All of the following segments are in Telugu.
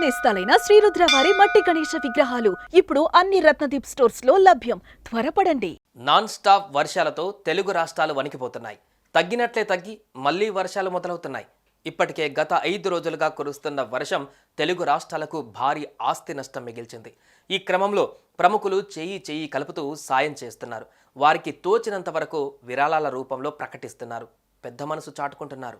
నేస్తాలైన శ్రీరుద్ర వారి మట్టి గణేష విగ్రహాలు ఇప్పుడు అన్ని రత్నదీప్ స్టోర్స్లో లభ్యం. త్వరపడండి. నాన్ స్టాప్ వర్షాలతో తెలుగు రాష్ట్రాలు వణికిపోతున్నాయి. తగ్గినట్లే తగ్గి మళ్ళీ వర్షాలు మొదలవుతున్నాయి. ఇప్పటికే గత ఐదు రోజులుగా కురుస్తున్న వర్షం తెలుగు రాష్ట్రాలకు భారీ ఆస్తి నష్టం మిగిల్చింది. ఈ క్రమంలో ప్రముఖులు చేయి చేయి కలుపుతూ సాయం చేస్తున్నారు. వారికి తోచినంత వరకు విరాళాల రూపంలో ప్రకటిస్తున్నారు. పెద్ద మనసు చాటుకుంటున్నారు.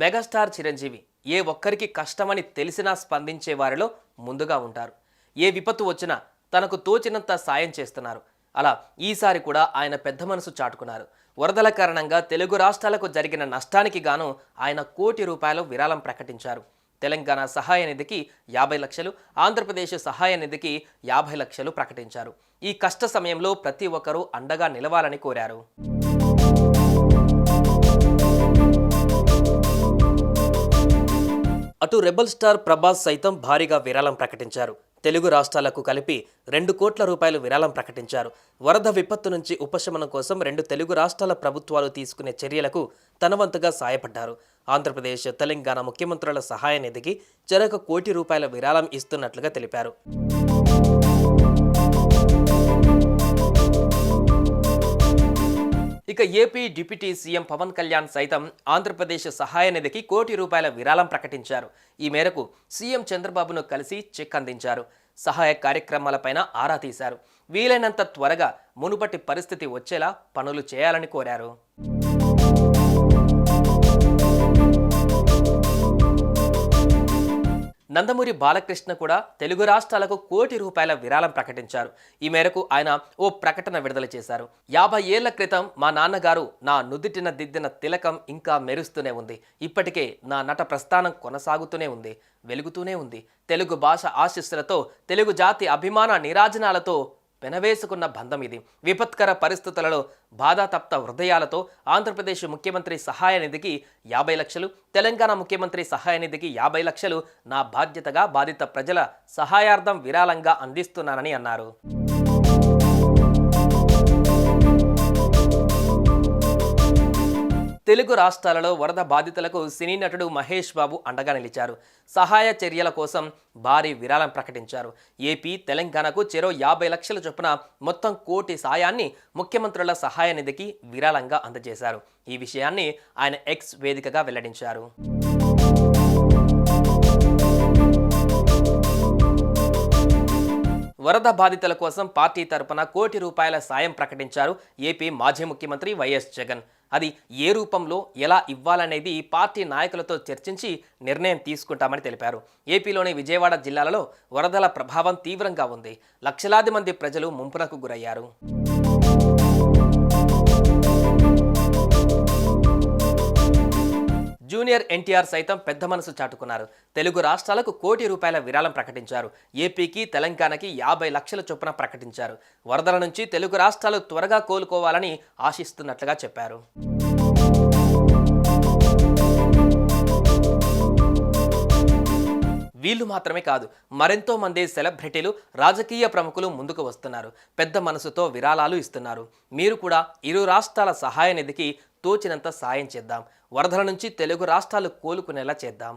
మెగాస్టార్ చిరంజీవి ఏ ఒక్కరికి కష్టమని తెలిసినా స్పందించే వారిలో ముందుగా ఉంటారు. ఏ విపత్తు వచ్చినా తనకు తోచినంత సాయం చేస్తున్నారు. అలా ఈసారి కూడా ఆయన పెద్ద మనసు చాటుకున్నారు. వరదల కారణంగా తెలుగు రాష్ట్రాలకు జరిగిన నష్టానికి గాను ఆయన కోటి రూపాయలు విరాళం ప్రకటించారు. తెలంగాణ సహాయ నిధికి యాభై లక్షలు ఆంధ్రప్రదేశ్ సహాయ నిధికి యాభై లక్షలు ప్రకటించారు. ఈ కష్ట సమయంలో ప్రతి ఒక్కరూ అండగా నిలవాలని కోరారు. అటు రెబల్ స్టార్ ప్రభాస్ సైతం భారీగా విరాళం ప్రకటించారు. తెలుగు రాష్ట్రాలకు కలిపి రెండు కోట్ల రూపాయలు విరాళం ప్రకటించారు. వరద విపత్తు నుంచి ఉపశమనం కోసం రెండు తెలుగు రాష్ట్రాల ప్రభుత్వాలు తీసుకునే చర్యలకు తనవంతుగా సాయపడ్డారు. ఆంధ్రప్రదేశ్ తెలంగాణ ముఖ్యమంత్రుల సహాయ నిధికి చెరొక కోటి రూపాయల విరాళం ఇస్తున్నట్లుగా తెలిపారు. ఇక AP deputy CM Pawan Kalyan సైతం ఆంధ్రప్రదేశ్ సహాయ నిధికి కోటి రూపాయల విరాళం ప్రకటించారు. ఈ మేరకు సీఎం చంద్రబాబును కలిసి చెక్ అందించారు. సహాయ కార్యక్రమాలపైన ఆరా తీశారు. వీలైనంత త్వరగా మునుపటి పరిస్థితి వచ్చేలా పనులు చేయాలని కోరారు. నందమూరి బాలకృష్ణ కూడా తెలుగు రాష్ట్రాలకు కోటి రూపాయల విరాళం ప్రకటించారు. ఈ మేరకు ఆయన ఓ ప్రకటన విడుదల చేశారు. యాభై ఏళ్ళ క్రితం మా నాన్నగారు నా నుదిటిన దిద్దిన తిలకం ఇంకా మెరుస్తూనే ఉంది. ఇప్పటికే నా నట ప్రస్థానం కొనసాగుతూనే ఉంది వెలుగుతూనే ఉంది. తెలుగు భాష ఆశీస్సులతో తెలుగు జాతి అభిమాన నిరాజనాలతో పెనవేసుకున్న బంధం ఇది. విపత్కర పరిస్థితులలో బాధాతప్త హృదయాలతో ఆంధ్రప్రదేశ్ ముఖ్యమంత్రి సహాయ నిధికి యాభై లక్షలు తెలంగాణ ముఖ్యమంత్రి సహాయ నిధికి యాభై లక్షలు నా బాధ్యతగా బాధిత ప్రజల సహాయార్థం విరాళంగా అందిస్తున్నానని అన్నారు. తెలుగు రాష్ట్రాలలో వరద బాధితులకు సినీ నటుడు మహేష్ బాబు అండగా నిలిచారు. సహాయ చర్యల కోసం భారీ విరాళం ప్రకటించారు. ఏపీ తెలంగాణకు చెరో యాభై లక్షల చొప్పున మొత్తం కోటి సాయాన్ని ముఖ్యమంత్రుల సహాయ నిధికి విరాళంగా అందజేశారు. ఈ విషయాన్ని ఆయన ఎక్స్ వేదికగా వెల్లడించారు. వరద బాధితుల కోసం పార్టీ తరపున కోటి రూపాయల సాయం ప్రకటించారు ఏపీ మాజీ ముఖ్యమంత్రి వైఎస్ జగన్. అది ఏ రూపంలో ఎలా ఇవ్వాలనేది పార్టీ నాయకులతో చర్చించి నిర్ణయం తీసుకుంటామని తెలిపారు. ఏపీలోని విజయవాడ జిల్లాలలో వరదల ప్రభావం తీవ్రంగా ఉంది. లక్షలాది మంది ప్రజలు ముంపునకు గురయ్యారు. జూనియర్ ఎన్టీఆర్ సైతం పెద్ద మనసు చాటుకున్నారు. తెలుగు రాష్ట్రాలకు కోటి రూపాయల విరాళం ప్రకటించారు. ఏపీకి తెలంగాణకి యాభై లక్షల చొప్పున ప్రకటించారు. వరదల నుంచి తెలుగు రాష్ట్రాలు త్వరగా కోలుకోవాలని ఆశిస్తున్నట్లుగా చెప్పారు. వీళ్ళు మాత్రమే కాదు మరెంతో మంది సెలబ్రిటీలు రాజకీయ ప్రముఖులు ముందుకు వస్తున్నారు. పెద్ద మనసుతో విరాళాలు ఇస్తున్నారు. మీరు కూడా ఇరు రాష్ట్రాల సహాయ నిధికి తోచినంత సాయం చేద్దాం. వరదల నుంచి తెలుగు రాష్ట్రాలు కోలుకునేలా చేద్దాం.